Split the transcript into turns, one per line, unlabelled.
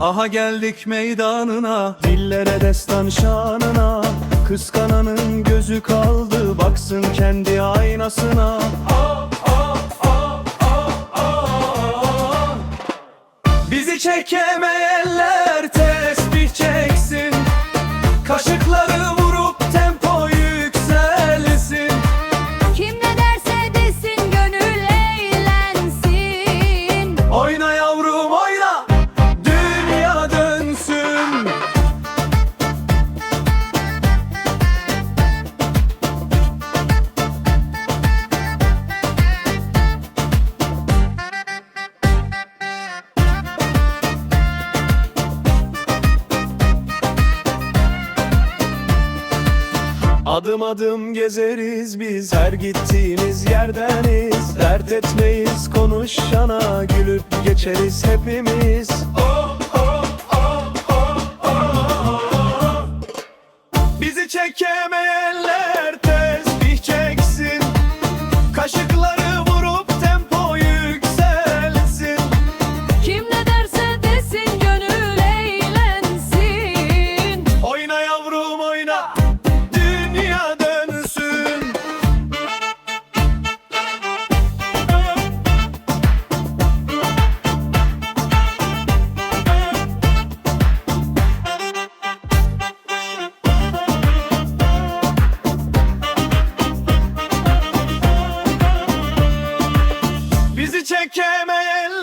Aha geldik meydanına Dillere destan şanına. Kıskananın gözü kaldı Baksın kendi aynasına. Bizi çekemeyenler tesbih çeksin Adım adım gezeriz biz her gittiğimiz yerdeniz. Dert etmeyiz konuşana gülüp geçeriz hepimiz. Bizi çekemeyenler Bizi çekemeyenler